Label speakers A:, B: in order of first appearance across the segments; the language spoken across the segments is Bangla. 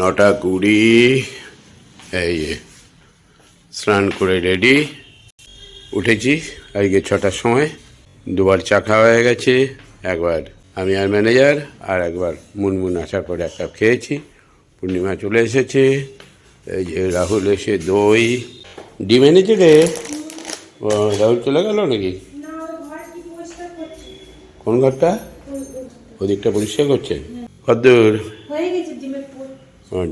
A: নটা কুড়ি। এই স্নান করে রেডি। উঠেছি আজকে ছটার সময়। দুবার চা খাওয়া হয়ে গেছে। একবার আমি আর ম্যানেজার আর একবার মুনমুন আসার পরে এক কাপ খেয়েছি। পূর্ণিমা চলে এসেছে। এই যে রাহুল এসে দই। ডিম এনেছে রে? রাহুল চলে গেল নাকি? কোন ঘরটা? ওদিকটা পরিষ্কার করছে। কদ্দূর।
B: হয়ে গেছে।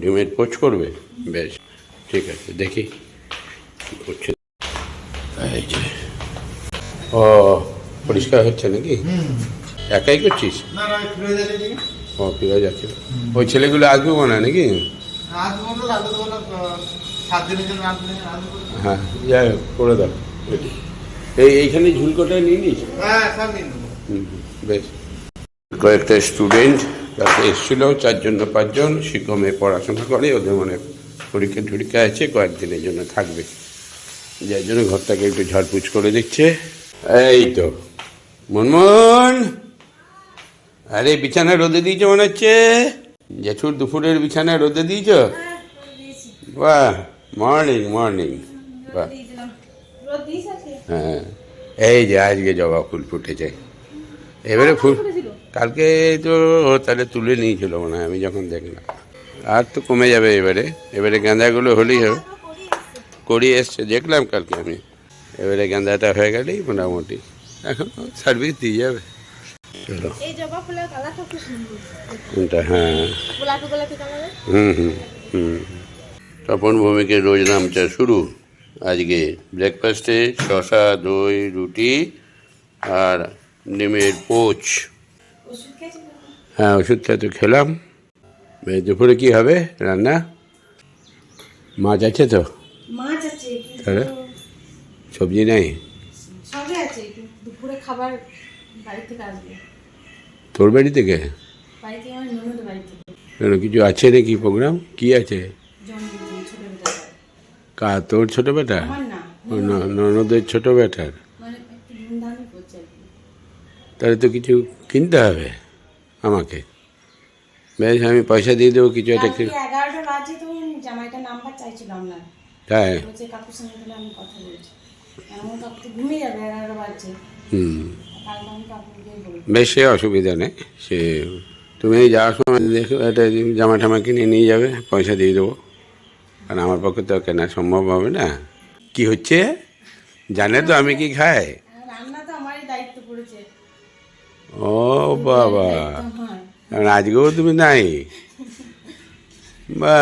B: ডিমের
A: পোচ করবে? বেশ ঠিক আছে দেখি করছে। এই যে। ও পরিষ্কার হচ্ছে নাকি? একাই করছিস? ও ফিরে যাচ্ছে। ওই ছেলেগুলো আসবে মনে হয় নাকি? হ্যাঁ যাই হোক করে দাও। এই এইখানে ঝুলকোটা নিয়ে নিস?
C: হ্যাঁ
A: বেশ। কয়েকটা স্টুডেন্ট তাতে এসেছিল চারজন না পাঁচজন শিক্ষমে পড়াশোনা করে ওদের মনে পরীক্ষা টরীক্ষা আছে কয়েকদিনের জন্য থাকবে। যার জন্য ঘরটাকে একটু ঝাড়পুছ করে দিচ্ছে। এই তো। মনমন! আরে বিছানা রোদে দিয়েছ মনে হচ্ছে? জেঠুর দুপুরের বিছানা রোদে দিয়েছ? বাহ মর্নিং মর্নিং। বাহ। হ্যাঁ এই যে আজকে জবা ফুল ফুটেছে। এবারে ফুল? কালকে তো তাহলে তুলে নিয়েছিল মনে হয় আমি যখন দেখলাম। আর তো কমে যাবে এবারে। এবারে গাঁদাগুলো হলেই হবে। করি এসছে দেখলাম কালকে আমি। এবারে গাঁদাটা হয়ে গেলেই মোটামুটি। এখন সার্ভিস দিয়ে যাবে। চলো। কোনটা? হ্যাঁ। হুম হুম হুম। তপন ভৌমিকের রোজ নামটা শুরু। আজকে ব্রেকফাস্টে শশা দই রুটি আর ডিমের পোচ। হ্যাঁ ওষুধটা তো খেলাম। দুপুরে কি হবে রান্না? মাছ আছে তো?
B: মাছ আছে
A: তাহলে? সবজি নেই?
B: সবই আছে দুপুরে খাবার বাড়ি থেকে আসবে।
A: তোর বাড়ি থেকে?
B: বাড়ি থেকে আমার ননদ বাড়ি থেকে।
A: কেন কিছু আছে নাকি প্রোগ্রাম? কি আছে? কা তোর ছোট বেটা ননদের। ছোট বেটার
B: মানে একটু ধুমধামে করছে আর কি
A: তাহলে তো কিছু কিনতে হবে আমাকে। বেশ আমি পয়সা দিয়ে দেবো কিছু একটা কিনে
B: এগারোটা বাজে তো জামাইটা নাম্বার চাইছিলাম না
A: তাই?
B: বলছে কাকুর সঙ্গে তাহলে আমি কথা বলছি। এমন কাকু ঘুমিয়ে যাবে এগারোটা বাজছে।
A: হুম। বেশ সে অসুবিধা নেই। সে তুমি যাওয়ার সময় দেখো একটা জামা টামা কিনে নিয়ে যাবে পয়সা দিয়ে দেবো। কারণ আমার পক্ষে তো কেনা সম্ভব হবে না। কি হচ্ছে? জানে তো আমি কি খাই। ও বাবা।
B: হ্যাঁ
A: কারণ আজকেও তুমি নাই? বা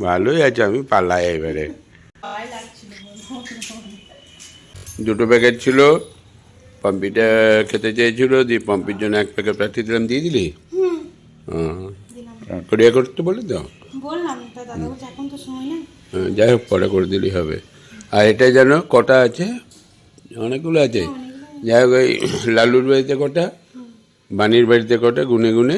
A: ভালোই আছো আমি পালাই এবারে। দুটো প্যাকেট ছিল পম্পিটা খেতে চেয়েছিল দিয়ে পম্পির জন্য এক প্যাকেট পাঠিয়ে দিলাম দিয়ে দিলি?
B: হুম।
A: হ্যাঁ কোরিয়া করতে বলে তো হ্যাঁ, যাই হোক পরে করে দিলেই হবে। আর এটা যেন কটা আছে? অনেকগুলো আছে। যাই হোক ওই লালুর বাড়িতে কটা বানির বাড়িতে কটা গুনে গুনে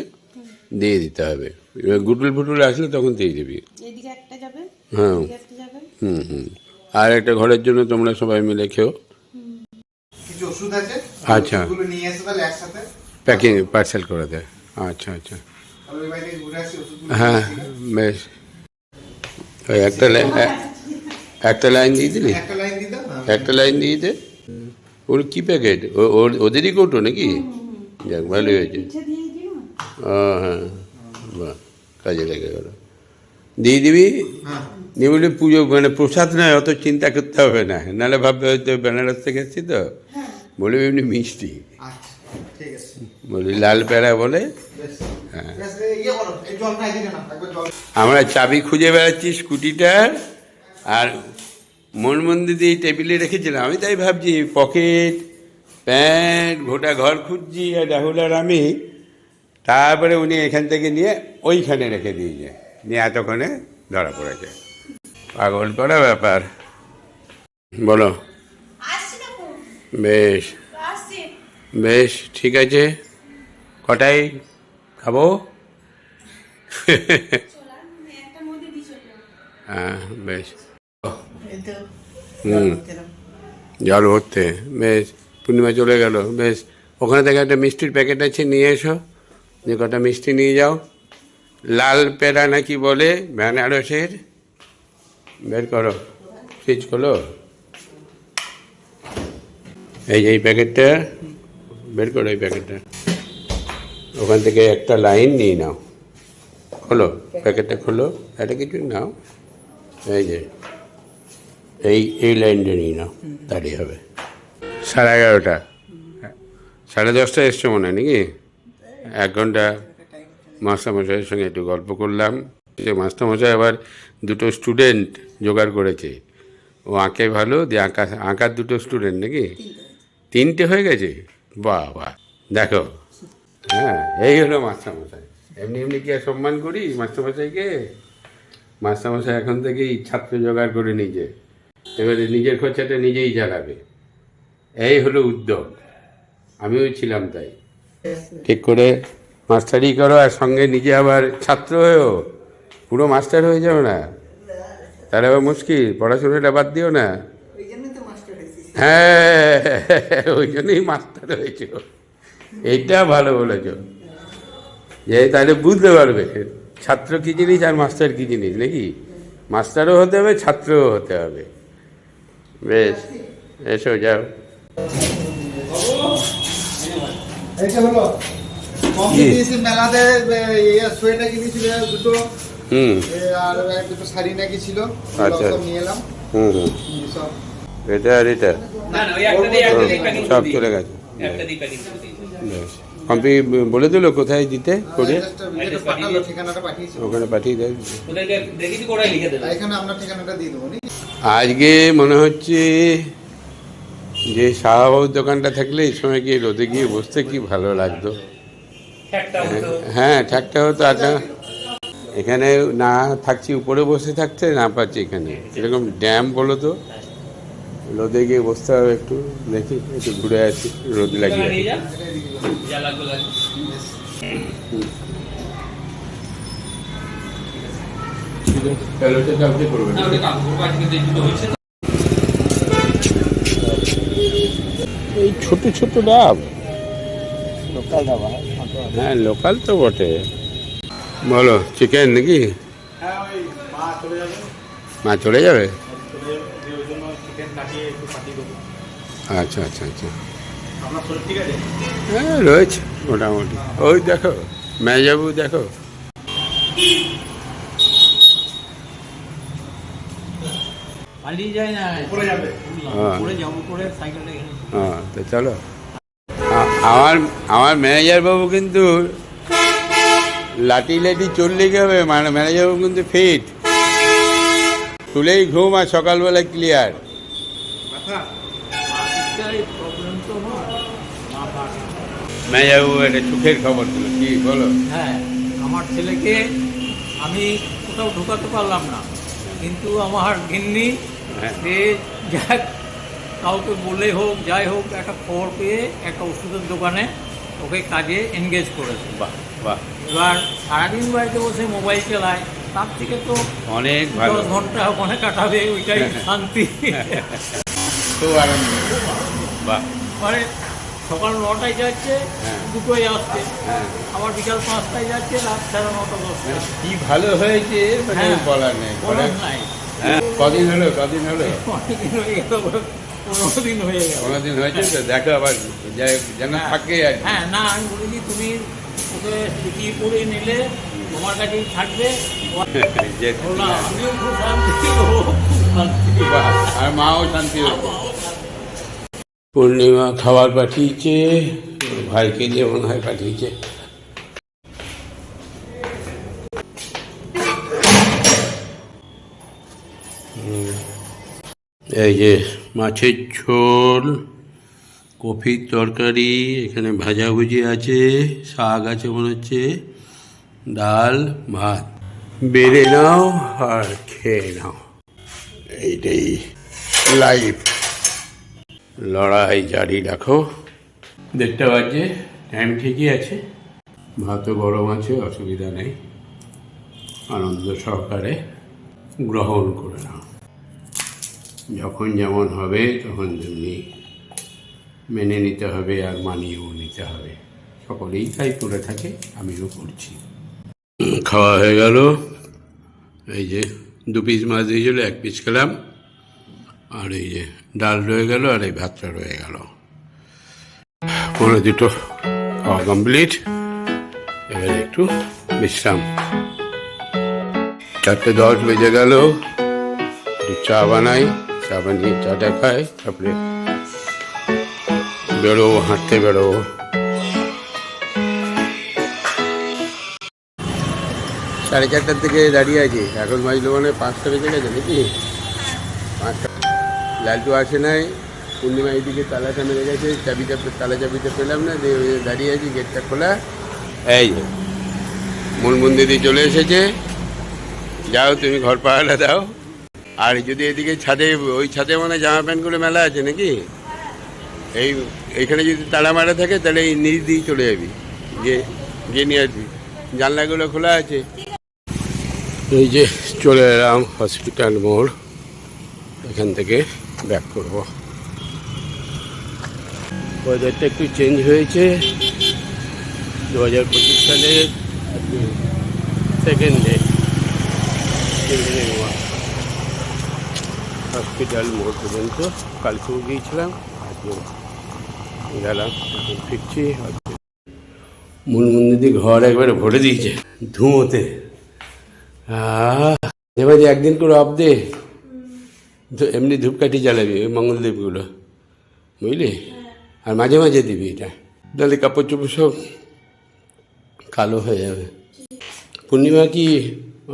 A: দিয়ে দিতে হবে। এবার গুটুল ফুটুল আসলে তখন দিয়ে দিবি।
B: এদিকে একটা যাবে
A: হ্যাঁ। হুম হুম। আর একটা ঘরের জন্য তোমরা সবাই মিলে খেও।
C: কিছু ওষুধ আছে?
A: আচ্ছা। প্যাকিং পার্সেল করে দেয় আচ্ছা আচ্ছা। হ্যাঁ বেশ। ওই একটা লাইন একটা লাইন দিয়ে দিলি?
C: একটা লাইন দিয়ে দাও
A: একটা লাইন দিয়ে দে। ওর কি প্যাকেট ওর ওদেরই কৌটো নাকি? যাক ভালোই হয়েছে। ও হ্যাঁ। বাহ কাজে লেগে গেল। দিয়ে দিবি
C: হ্যাঁ।
A: দিয়ে বলি পুজো মানে প্রসাদ নয় অত চিন্তা করতে হবে না। নাহলে ভাববে হয়তো বেনারস থেকে এসছি তো। বলবি এমনি মিষ্টি।
C: আচ্ছা ঠিক আছে।
A: বলি লাল প্যাড়া বলে? হ্যাঁ।
C: বেশ, এই ইয়ে
A: আমরা চাবি খুঁজে বেড়াচ্ছি স্কুটিটার আর মন মন্দির দিয়ে টেবিলে রেখেছিলাম। আমি তাই ভাবছি পকেট প্যান্ট গোটা ঘর খুঁজছি আর রাহুল আর আমি। তারপরে উনি এখান থেকে নিয়ে ওইখানে রেখে দিয়েছে। নিয়ে এতক্ষণে ধরা পড়েছে। পাগল করা ব্যাপার। বলো। বেশ। বেশ ঠিক আছে। কটায় খাব? হ্যাঁ বেশ। হুম। জল ভরতে। বেশ পূর্ণিমা চলে গেল। বেশ ওখানে থেকে একটা মিষ্টির প্যাকেট আছে নিয়ে এসো। যে কটা মিষ্টি নিয়ে যাও। লাল পেড়া নাকি বলে বেনারসের। বের করো ফ্রিজ খোলো। এই যে এই প্যাকেটটা বের করো এই প্যাকেটটা। ওখান থেকে একটা লাইন নিয়ে নাও। খোলো প্যাকেটটা খোলো। এটা কিছু নাও। এই যে এই এই লাইনটা নিয়ে নাও দাঁড়িয়ে হবে। সাড়ে এগারোটা? সাড়ে দশটা এসছো মনে হয় নাকি? এক ঘণ্টা মাস্টারমশাইয়ের সঙ্গে একটু গল্প করলাম। যে মাস্টারমশাই আবার দুটো স্টুডেন্ট জোগাড় করেছে। ও আঁকে ভালো, দিয়ে আঁকা, আঁকার দুটো স্টুডেন্ট নাকি? তিনটে হয়ে গেছে? বাহ বাহ দেখো। হ্যাঁ এই হলো মাস্টারমশাই। এমনি এমনি কি আর সম্মান করি মাস্টারমশাইকে? মাস্টারমশাই এখন থেকেই ছাত্র জোগাড় করে নিজে এবারে নিজের খরচাটা নিজেই চালাবে এই হলো উদ্যোগ। আমিও ছিলাম তাই। ঠিক করে মাস্টারি করো আর সঙ্গে নিজে আবার ছাত্র হয়েও। পুরো মাস্টার হয়ে যাও না। তাহলে আবার মুশকিল, পড়াশোনাটা বাদ দিও না। হ্যাঁ ওই জন্যই মাস্টার হয়েছ। এইটা ভালো বলেছ। যে তাহলে বুঝতে পারবে, ছাত্র কী জিনিস আর মাস্টার কী জিনিস, নাকি? মাস্টারও হতে হবে, ছাত্রও হতে হবে। বেশ এসো যাও।
C: এইটা হলো মেলাতে সোয়েটার কিনেছিল দুটো।
A: হুম।
C: আর দুটো শাড়ি নাকি ছিল
A: আচ্ছা।
C: নিয়ে এলাম।
A: হুম হুম। এটা আর এটা? সব চলে গেছে। বলে দিল কোথায় দিতে করে? ওখানে পাঠিয়ে দেয়।
C: এখানে ঠিকানাটা দেবো
A: আজকে মনে হচ্ছে যে শাহবাবুর দোকানটা থাকলে এই সময় গিয়ে রোদে গিয়ে বসতে কি ভালো লাগতো। হ্যাঁ ঠাকটা হতো না এখানে না থাকছি উপরে বসে থাকতে না পাচ্ছি এখানে। এরকম ড্যাম বলো তো। রোদে গিয়ে বসতে হবে একটু দেখি একটু ঘুরে আসি রোদ লাগিয়ে
D: নিয়ে যা যা লাগবে লাগবে
A: ঠিক আছে তাহলে ওটা কালকে করবে
D: না ওটা কাম করব আজকে যে দুটো হয়েছে না
A: এই ছোট ছোট ডাব। হ্যাঁ লোকাল তো বটে। বলো চিকেন নাকি?
C: হ্যাঁ মা চলে যাবে।
A: আচ্ছা আচ্ছা আচ্ছা। হ্যাঁ রয়েছে মোটামুটি। ওই দেখো মেজাবু দেখো।
D: পালিয়ে যায় না।
C: উপরে যাবে।
A: হ্যাঁ।
D: যাব করে সাইকেলটা
A: হ্যাঁ তো চলো। আমার আমার ম্যানেজার বাবু কিন্তু লাঠি লাঠি চললে কি হবে? মানে ম্যানেজার বাবু কিন্তু ফিট তুলেই ঘুম আর সকালবেলা ক্লিয়ার
C: মাথা?
D: প্রবলেম তো
A: ম্যানেজার বাবু একটা সুখের খবর দিল। কি বলো?
E: হ্যাঁ আমার ছেলেকে আমি কোথাও ঢোকাতে পারলাম না। কিন্তু আমার গিন্নি। সে যাক কাউকে বলে হোক যাই হোক একটা খবর পেয়ে একটা ওষুধের দোকানে ওকে কাজে এনগেজ করেছে।
A: বাহ বাহ।
E: এবার সারাদিন বাড়িতে বসে মোবাইল চালায় তার থেকে তো
A: অনেক ভালো।
E: দশ ঘণ্টা ওখানে কাটাবে ওইটাই শান্তি।
A: খুব আনন্দ। বাহ।
E: মানে সকাল নটায় যাচ্ছে
A: হ্যাঁ।
E: দুটোই আসছে
A: হ্যাঁ।
E: আবার বিকাল পাঁচটায় যাচ্ছে রাত সাড়ে নটা দশটা
A: কি ভালো হয়েছে মানে
E: হ্যাঁ।
A: বলার নেই
E: বলার নাই।
A: হ্যাঁ কদিন হলো কদিন হলো?
E: অনেকদিন হয়ে গেল পনেরো দিন হয়ে গেল।
A: হয়েছে তো দেখো আবার যেন থাকে আর
E: হ্যাঁ না আমি বলেছি তুমি ওকে পড়ে নিলে তোমার কাছেই থাকবে।
A: আর মাও শান্তি। পূর্ণিমা খাবার পাঠিয়েছে ভাইকে দিয়ে মনে হয় পাঠিয়েছে। এই যে মাছের ঝোল, কফির তরকারি, এখানে ভাজাভুজি আছে, শাক আছে মনে হচ্ছে, ডাল, ভাত। বেড়ে নাও আর খেয়ে নাও। এইটাই লাইফ লড়াই জারি রাখো। দেখতে পাচ্ছে টাইম ঠিকই আছে। ভাতও গরম আছে, অসুবিধা নেই। আনন্দ সহকারে গ্রহণ করে নাও। যখন যেমন হবে, তখন তেমনি মেনে নিতে হবে আর মানিয়েও নিতে হবে। সকলেই তাই করে থাকে, আমিও করছি। খাওয়া হয়ে গেল। এই যে দু পিস মাছ দিয়েছিল, এক পিস খেলাম। আর এই যে ডাল রয়ে গেল আর এই ভাতটা রয়ে গেল। পনেরো দুটো খাওয়া কমপ্লিট এবারে একটু বিশ্রাম। চারটে দশ বেজে গেল। চা বানাই। চা বানিয়ে চাটা খাই তারপরে বেরোবো, হাঁটতে বেরোবো। সাড়ে চারটার থেকে দাঁড়িয়ে আছি। এখন বাজলো মানে পাঁচটা বেজে গেছে নাকি? পাঁচটা। লালটু আসে নাই। পূর্ণিমা এইদিকে তালাটা মেরে গেছে। চাবিটা তালা চাবিটা পেলাম না, দিয়ে দাঁড়িয়ে আছি, গেটটা খোলা। এই মূল মন্দিরে চলে এসেছে। যাও, তুমি ঘর পাহাড়া দাও। আর যদি এদিকে ছাদে, ওই ছাদে মানে জামা প্যান্টগুলো মেলা আছে নাকি? এই, এইখানে যদি তালা মারা থাকে, তাহলে এই নিচ দিয়ে চলে যাবি গিয়ে গিয়ে নিয়ে আসবি। জানলাগুলো খোলা আছে। এই যে চলে এলাম হসপিটাল মোড়। এখান থেকে ব্যাক করব। ওয়েদারটা একটু চেঞ্জ হয়েছে। দু হাজার পঁচিশ সালের সেকেন্ড ডে হসপিটাল মোড় পর্যন্ত। কালকেও গিয়েছিলাম, আজকে গেলাম, এখন ফিরছি। মূল মন্দির ঘর একবারে ভরে দিয়েছে, ধুঁয়োতে। এবার একদিন করে অফ দে। এমনি ধূপকাঠি জ্বালাবি, ওই মঙ্গলদেবগুলো। বুঝলি? আর মাঝে মাঝে দিবি এটা। তাহলে কাপড় চোপড় সব কালো হয়ে যাবে। পূর্ণিমা কি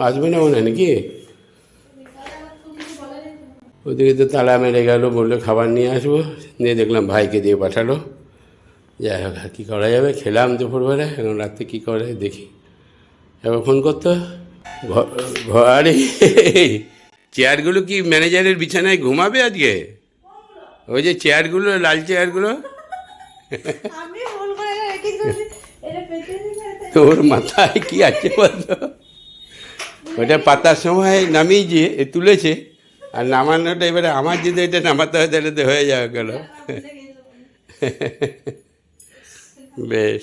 A: আসবে না মনে হয় নাকি? ওদিকে তো তালা মেরে গেল বলল খাবার নিয়ে আসব। নিয়ে দেখলাম ভাইকে দিয়ে পাঠালো। যাই হোক আর কী করা যাবে? খেলাম দুপুরবেলা এখন রাত্রে কী করে দেখি। এবার ফোন করতো ঘ- ঘ- চেয়ারগুলো কি ম্যানেজারের বিছানায় ঘুমাবে আজকে? ওই যে চেয়ারগুলো লাল চেয়ারগুলো। তোর মাথায় কি আছে বলতো? ওটা পাতার সময় নামিয়ে এ তুলেছে। আর নামানোটা এবারে আমার যদি এটা নামাতে হয় তাহলে তো হয়ে যাওয়া গেল বেশ।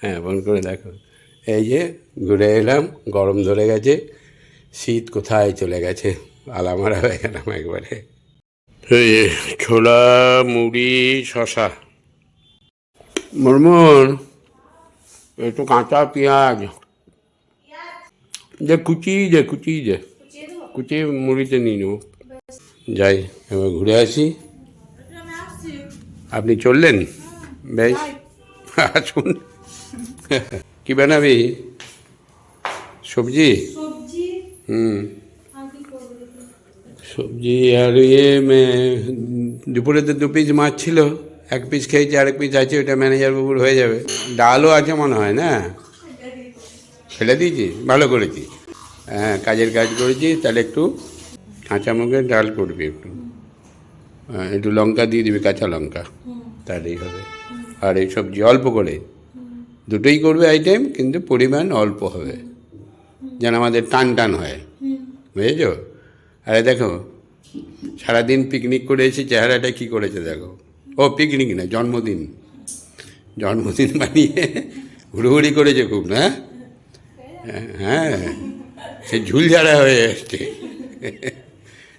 A: হ্যাঁ ফোন করে দেখো। এই যে ঘুরে এলাম, গরম ধরে গেছে, শীত কোথায় চলে গেছে? আলামারা হয়ে গেলাম একবারে। ছোলা, মুড়ি শশা মুরমুর, একটু কাঁচা পেঁয়াজ। যে কুচি যে কুচি যে।
B: দেবো
A: মুড়িতে নিয়ে নেব। যাই, এবার ঘুরে আসি। আপনি চললেন? বেশ। আসুন। কি বানাবি? সবজি? হুম। সবজি, আর ইয়ে দুপুরে তো দু পিস মাছ ছিল। এক পিস খেয়েছি, আরেক পিস আছে ওটা ম্যানেজার বাবুর হয়ে যাবে। ডালও আছে মনে হয়, না? ফেলে দিয়েছি, ভালো করেছি। হ্যাঁ কাজের কাজ করেছি তাহলে একটু কাঁচা মুখের ডাল করবি একটু। হ্যাঁ, একটু লঙ্কা দিয়ে দিবি কাঁচা লঙ্কা। তাহলেই হবে। আর এই সবজি অল্প করে। দুটোই করবে আইটেম কিন্তু পরিমাণ অল্প হবে। যেন আমাদের টান টান হয়। বুঝেছ? আরে দেখো সারাদিন পিকনিক করে এসে চেহারাটা কী করেছে দেখো। ও পিকনিক না জন্মদিন। জন্মদিন বানিয়ে ঘুরোঘুরি করেছে খুব না? হ্যাঁ। সে ঝুলঝাড়া হয়ে এসছে।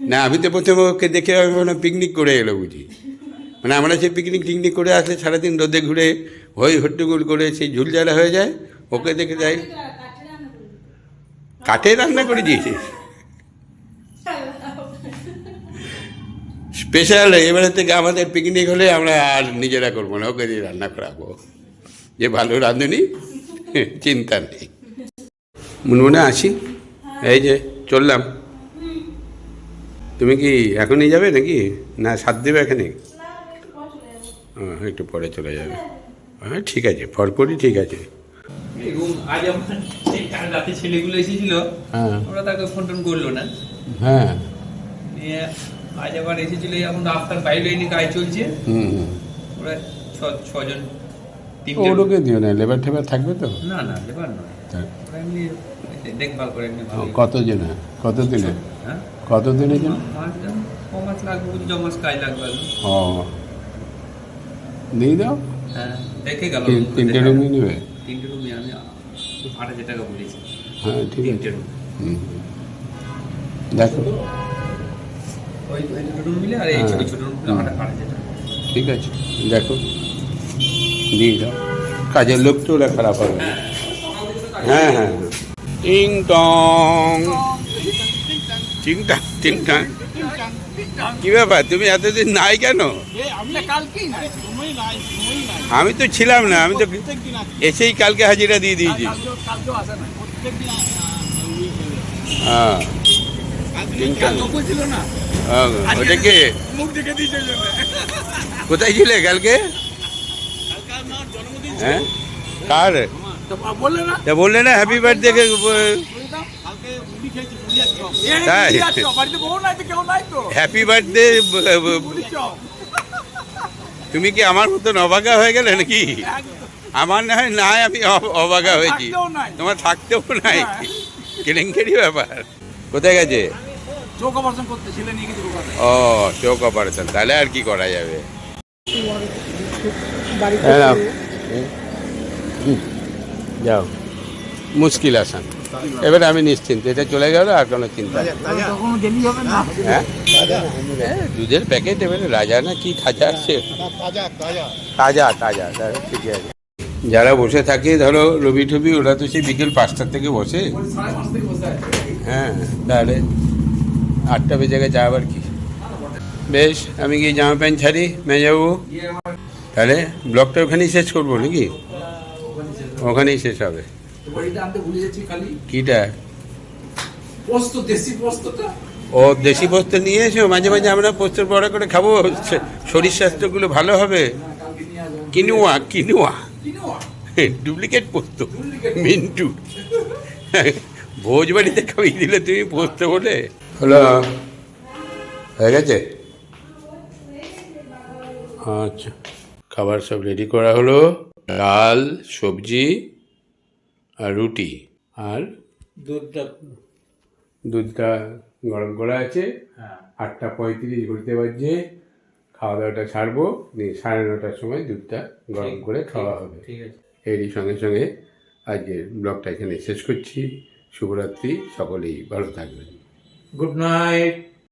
A: না, আমি তো প্রথমে ওকে দেখে ভাবলাম পিকনিক করে এলো বুঝি। মানে আমরা সেই পিকনিক টিকনিক করে আসলে সারাদিন রোদে ঘুরে হই হট্টগোল করে সেই ঝুলঝাড়া হয়ে যায়, ওকে দেখে যাই। কাঠে রান্না করে দিয়েছিস স্পেশাল এবারে থেকে আমাদের পিকনিক হলে আমরা আর নিজেরা করব না, ওকে দিয়ে রান্না করাবো। যে ভালো রাঁধুনি, চিন্তা নেই। মনে আসি। এই যে চললাম। তুমি কি এখনই যাবে নাকি? না সাত দেবে এখানে? হ্যাঁ একটু পরে চলে যাবে। হ্যাঁ ঠিক আছে পরপরই ঠিক আছে।
D: এই আজ আমার রাতে ছেলেগুলো এসেছিল
A: হ্যাঁ।
D: ওরা তাকে ফোন টোন করল না।
A: হ্যাঁ।
D: নিয়ে আজ আবার এসেছিল এই এখন রাস্তার বাইরে কাজ চলছে।
A: হুম হুম।
D: ওরা ছ ছজন
A: ওরকে দিও না লেবার টেবার থাকবে তো?
D: না না লেবার নয়। এমনি দেখভাল করে
A: কত জনে কত দিনে
D: হ্যাঁ?
A: কত দিনের জন্য
D: মাস দাম ক মাস লাগবে বুঝি ছ মাস কাজ লাগবে।
A: ও। দিয়ে দাও।
D: হ্যাঁ দেখে গেল।
A: তিন- তিনটে রুমই নেবে?
D: তিনটে রুমে আমি আট হাজার টাকা বলেছি।
A: হ্যাঁ ঠিক আছে। দেখো।
D: ওই ওই রুম মিলে আর এই
A: হ্যাঁ।
D: ছোট ছোট রুম আট আট হাজার টাকা
A: ঠিক আছে। দেখো। দিয়ে দাও। কাজের লোক তো ওরা খারাপ হবে। না। হ্যাঁ হ্যাঁ। হ্যাঁ। টিং টং টিং টাং টিং টাং কি ব্যাপার? তুমি এতদিন নাই কেন? আমি তো ছিলাম না আমি তো এসেই কালকে হাজিরা দিয়ে দিয়েছি। হ্যাঁ। হ্যাঁ, ওটা কে? কোথায় ছিলে কালকে? হ্যাঁ? কার? বললে না? হ্যাপি বার্থডে তাই। হ্যাপি বার্থডে তুমি কি আমার মতন অবাগা হয়ে গেলে নাকি? আমার না হয় নাই আমি অবাগা হয়েছি। তোমার থাকতেও নাই। কেলেঙ্কারি ব্যাপার। কোথায় গেছে? ও চোখ অপারেশন। তাহলে আর কি করা যাবে? হ্যাঁ, যাও। মুশকিল আসান এবারে আমি নিশ্চিন্ত এটা চলে গেল আর কোনো চিন্তা নেই।
E: তখন দেরি হবে না।
A: হ্যাঁ? দুধের প্যাকেট এবারে রাজা না কি খাজা আছে?
C: তাজা তাজা।
A: ঠিকই আছে। যারা বসে থাকে ধরো রবি টবি ওরা তো সেই বিকেল পাঁচটার থেকে বসে। হ্যাঁ তাহলে আটটা বেজে গেছে আবার কি? বেশ আমি গিয়ে জামা প্যান্ট ছাড়ি। মেয়ে যাব তাহলে ব্লগটা ওখানেই শেষ করব নাকি? ওখানেই শেষ হবে। কিটা?
D: পোস্ত দেশি পোস্তটা?
A: ও দেশি পোস্ত নিয়ে এসো মাঝে মাঝে আমরা পোস্তর বড় করে খাব। শরীর স্বাস্থ্যগুলো ভালো হবে। কিনুয়া
D: কিনুয়া।
A: ডুপ্লিকেট পোস্ত। মিন্টু। ভোজ বাড়িতে খাইয়ে দিলে তুমি পোস্ত বলে। হলো হয়ে গেছে? আচ্ছা খাবার সব রেডি করা হলো। ডাল সবজি আর রুটি। আর
E: দুধটা
A: দুধটা গরম করা আছে।
E: হ্যাঁ।
A: আটটা পঁয়ত্রিশ ঘুরতে পারছে খাওয়া দাওয়াটা ছাড়বো দিয়ে সাড়ে নটার সময় দুধটা গরম করে খাওয়া হবে।
E: ঠিক আছে।
A: এরই সঙ্গে সঙ্গে আজকের ব্লগটা এখানে শেষ করছি। শুভরাত্রি। সকলেই ভালো থাকবেন।
E: Good night.